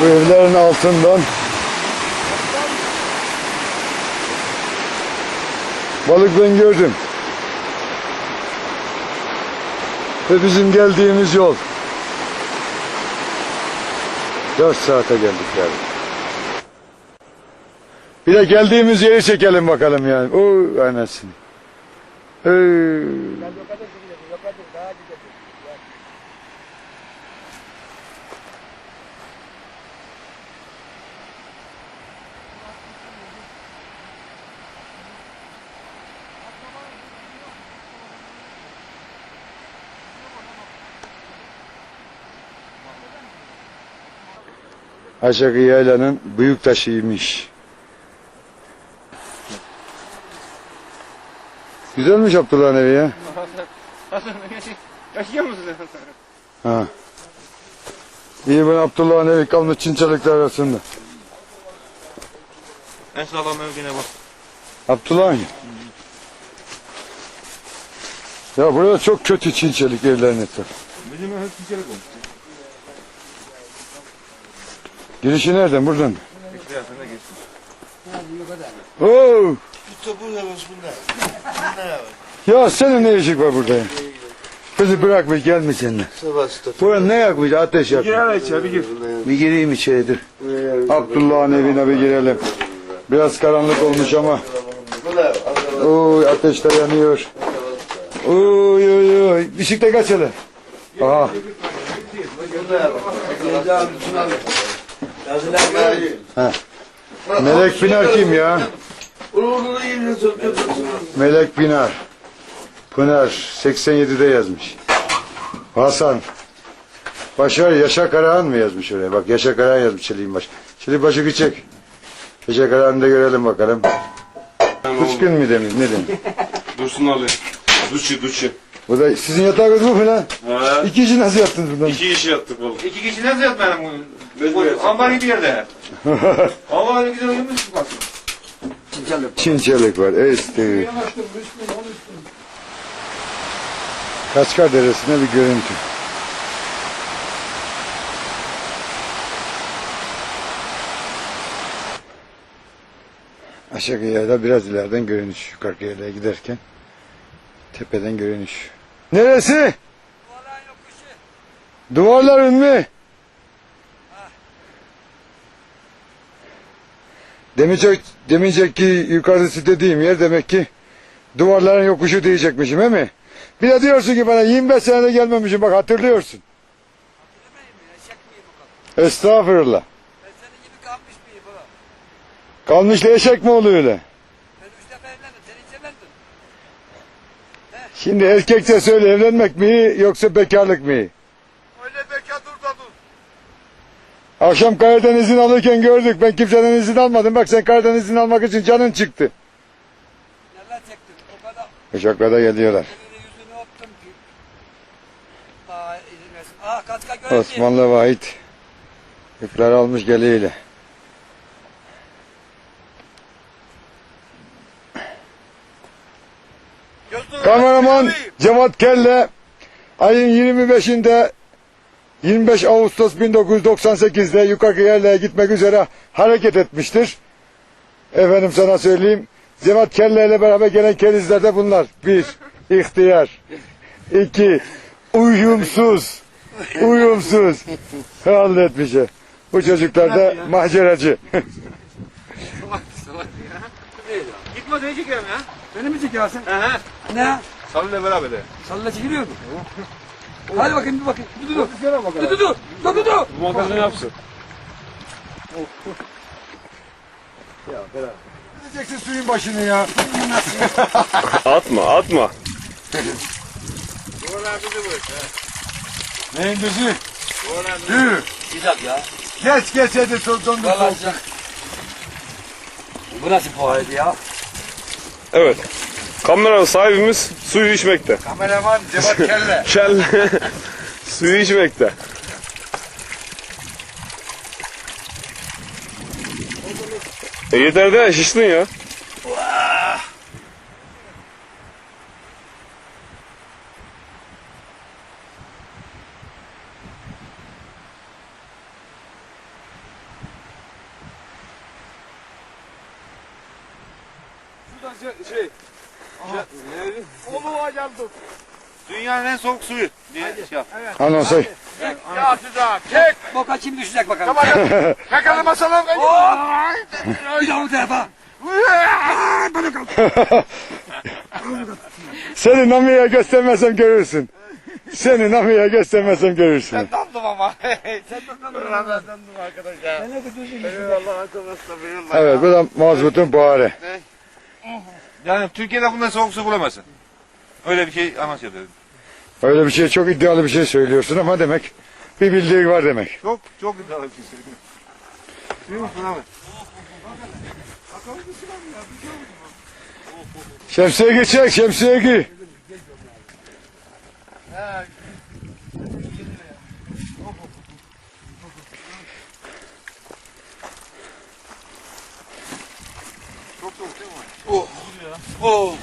Bu evlerin altından balık ben gördüm. Ve bizim geldiğimiz yol. 4 saate geldik yani. Bir de geldiğimiz yeri çekelim bakalım yani. O anasını. Ee, Aşağı yaylanın büyük taşıymış. Güzelmiş Abdullah'ın evi ya. Yaşıyor musun? Ha. İyi ben Abdullah'ın evi kalmış Çinçalıklar arasında. En sağlam mevkine bak. Abdullah'ın. Ya burada çok kötü Çinçelik evlerin etrafı. Bizim ev çiçelik olmuş. Girişi nereden? Buradan. De geçsin. Oo! Ya. Senin ne işin var burada ya? Bizi bırak bir gelme seninle. Burada ne yakmış? Ateş yakmış. Gir içeri bir gir. Bir gireyim içeridir. Abdullah'ın evine bir girelim. Biraz karanlık olmuş ama. Oy ateşler yanıyor. Oy oy oy. Bisiklet kaç hele? Aha. Ha. Melek Pınar kim ya? Melek Pınar. Pınar 87'de yazmış. Hasan. Başar Yaşa Karahan mı yazmış oraya? Bak Yaşa Karahan yazmış Çelik'in baş. Çelik başı küçük. Yaşa Karahan'ı da görelim bakalım. Kuşkun mu demiş ne demiş? Dursun Ali. Duşu duşu. Bu da sizin yatağınız mı falan? İki kişi nasıl yattınız bundan? İki iş yaptık oğlum. İki kişi nasıl yatmayalım bu? Mecbur ambar gibi yerde. Hava ne güzel uyumuş bak. Çin çelik var. Esti. Kaçkar Deresi'ne bir görüntü. Aşağı yayla biraz ileriden görünüş. Yukarı yaylaya giderken tepeden görünüş. Neresi? Duvarların mı? Demeyecek, demeyecek ki yukarısı dediğim yer demek ki duvarların yokuşu diyecekmişim değil mi? Bir de diyorsun ki bana 25 senede gelmemişim bak hatırlıyorsun. Estağfurullah. Ben senin gibi kalmış mıyım baba? Kalmış da eşek mi oluyor öyle? Ben üç defa evlendim. Sen hiç evlendin. Şimdi erkekçe söyle evlenmek mi yoksa bekarlık mı iyi? Öyle bekar dur da dur. Akşam Karadeniz'in alırken gördük. Ben kimseden izin almadım. Bak sen Karadeniz'in almak için canın çıktı. Neler çektim. O kadar Uçakla da geliyorlar. yüzünü öptüm ki. Daha izin versin. Ah. Osmanlı Vahit. İpler almış geliyle. Kameraman Cevat Kelle ayın 25'inde 25 Ağustos 1998'de yukarı yerlere gitmek üzere hareket etmiştir. Efendim sana söyleyeyim. Cevat Kelle ile beraber gelen kerizler de bunlar. Bir, ihtiyar. iki uyumsuz. Uyumsuz. Halletmiş. Bu çocuklar da maceracı. Gitme diye çekiyorum ya. Beni mi he. Ne? Salıyla beraber de. Salla çekiliyor mu? Hadi bakayım bir bakayım. Dur dur. Dur dur dur. Dur dur dur. Bu ne yapsın? Gideceksin suyun başını ya. Atma atma. Neyin düzü? Yürü. Güzel ya. Geç geç hadi sultan. Vallahi güzel. Bu nasıl pahalıydı ya? Evet. Kameranın sahibimiz suyu içmekte. Kameraman Cevat Kelle. Kelle. suyu içmekte. E yeter de şiştin ya. Şuradan şey, şey Hocam dur. Dünyanın en soğuk suyu. Diye şey yap. Anon say. Ya sıcak. Çek. Boka kim düşecek bakalım. Çakalım basalım. Bir daha bu tarafa. Seni Nami'ye göstermezsem görürsün. Seni Nami'ye göstermezsem görürsün. Dandım ama. Sen bakalım. Ben dandım arkadaş ya. Ben ne götürdün? Eyvallah arkadaşlar. Eyvallah. Evet bu da mazbutun buharı. Yani Türkiye'de bundan soğuk su bulamazsın. Öyle bir şey Amasya'da. Öyle bir şey çok iddialı bir şey söylüyorsun ama demek bir bildiği var demek. Çok çok iddialı bir şey söylüyorum. Duyuyor musun abi? Şemsiye geçecek şemsiye giy. Çok soğuk değil mi? Oh. Oh.